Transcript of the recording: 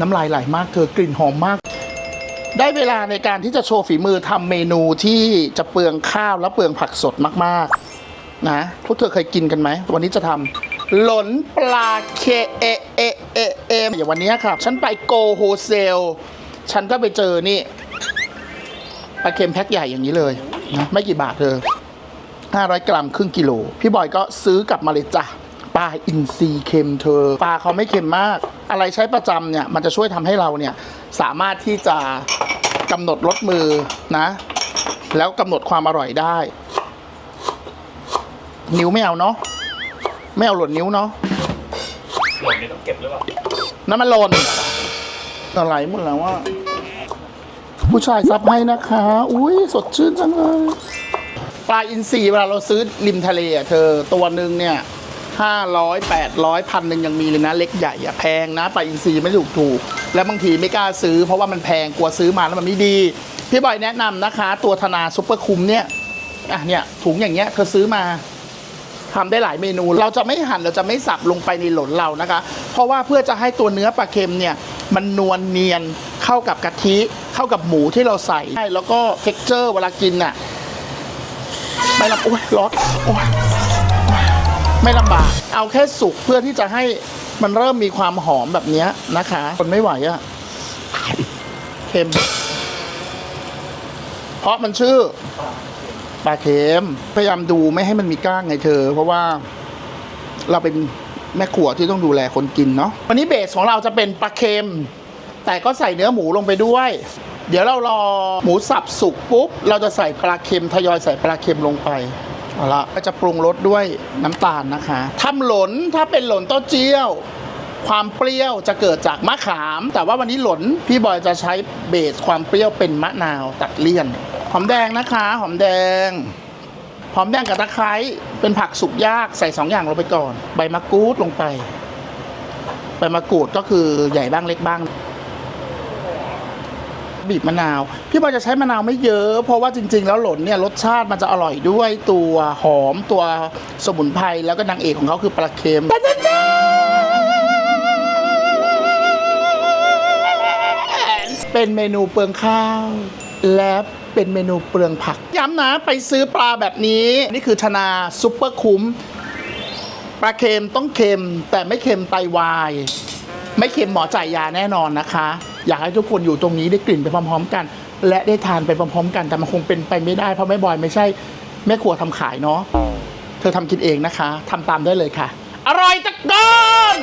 น้ำลายไหลมากเธอกลิ่นหอมมาก ได้เวลาในการที่จะโชว์ฝีมือทำเมนูที่จะเปลืองข้าวและเปลืองผักสดมากๆนะพวกเธอเคยกินกันไหม วันนี้จะทำหลนปลาเคเอเอเอเออย่างวันนี้ครับ ฉันไปโกโฮเซล ฉันก็ไปเจอนี่ปลาเค็มแพ็คใหญ่อย่างนี้เลยนะไม่กี่บาทเธอ500 กรัมครึ่งกิโล พี่บอยก็ซื้อกลับมาเลยจ้ะ ปลาอินทรีเค็มเธอ ปลาเขาไม่เค็มมาก อะไรใช้ประจำเนี่ย มันจะช่วยทำให้เราเนี่ย สามารถที่จะกำหนดลดมือนะ แล้วกำหนดความอร่อยได้ นิ้วไม่เอาเนาะไม่เอาหล่นนิ้วเนาะหล่นนี่ต้องเก็บหรือเปล่าน้ำมันหล่นอะไรหมดแล้วว่า ผู้ชายซับให้นะคะ อุ้ยสดชื่นจังเลย ปลาอินทรีเวลาเราซื้อริมทะเลอะเธอตัวหนึ่งเนี่ย ห้าร้อยแปดร้อยพันหนึ่งยังมีเลยนะเล็กใหญ่อะแพงนะปลาอินทรีไม่ถูกถูก แล้วบางทีไม่กล้าซื้อ เพราะว่ามันแพงกลัวซื้อมาแล้วมันไม่ดี พี่บอยแนะนำนะคะ ตัวธนาซุปเปอร์คุมเนี่ยอะเนี่ยถุงอย่างเงี้ยเธอซื้อมาทำได้หลายเมนู เราจะไม่หั่นเราจะไม่สับลงไปในหลนเรานะคะ เพราะว่าเพื่อจะให้ตัวเนื้อปลาเค็มเนี่ยมันนวลเนียนเข้ากับกะทิเข้ากับหมูที่เราใส่ใช่แล้วก็เท็กเจอร์เวลากินน่ะไม่ลำโอ้ยร้อนโอ้ย ไม่ลำบาก เอาแค่สุกเพื่อที่จะให้มันเริ่มมีความหอมแบบเนี้ยนะคะ คนไม่ไหวอะเค็ม เพราะมันชื่อปลาเค็มพยายามดูไม่ให้มันมีก้างไงเธอ เพราะว่าเราเป็นแม่ครัวที่ต้องดูแลคนกินเนาะวันนี้เบสของเราจะเป็นปลาเค็ม แต่ก็ใส่เนื้อหมูลงไปด้วย เดี๋ยวเรารอหมูสับสุกปุ๊บ เราจะใส่ปลาเค็มทยอยใส่ปลาเค็มลงไป เอาละก็จะปรุงรสด้วยน้ำตาลนะคะทำหลนถ้าเป็นหลนเต้าเจี้ยว ความเปรี้ยวจะเกิดจากมะขาม แต่ว่าวันนี้หลนพี่บอยจะใช้เบสความเปรี้ยวเป็นมะนาวตัดเลี่ยน หอมแดงนะคะ หอมแดง หอมแดงกับตะไคร้เป็นผักสุกยากใส่สองอย่างลงไปก่อน ใบมะกรูดลงไป ใบมะกรูดก็คือใหญ่บ้างเล็กบ้าง บีบมะนาว พี่บอยจะใช้มะนาวไม่เยอะ เพราะว่าจริง ๆ แล้วหล่นเนี่ยรสชาติมันจะอร่อยด้วยตัวหอมตัวสมุนไพรแล้วก็นางเอกของเขาคือปลาเค็มเป็นเมนูเปลืองข้าวและเป็นเมนูเปลืองผัก ย้ำนะไปซื้อปลาแบบนี้ นี่คือชนาซุปเปอร์คุ้มปลาเค็มต้องเค็มแต่ไม่เค็มไตวาย ไม่เค็มหมอจ่ายยาแน่นอนนะคะ อยากให้ทุกคนอยู่ตรงนี้ได้กลิ่นไปพร้อมๆ กัน และได้ทานไปพร้อมๆ กันแต่มันคงเป็นไปไม่ได้เพราะแม่บอยไม่ใช่แม่ครัวทำขายเนาะเธอทำกินเองนะคะทำตามได้เลยค่ะ อร่อยตะกอน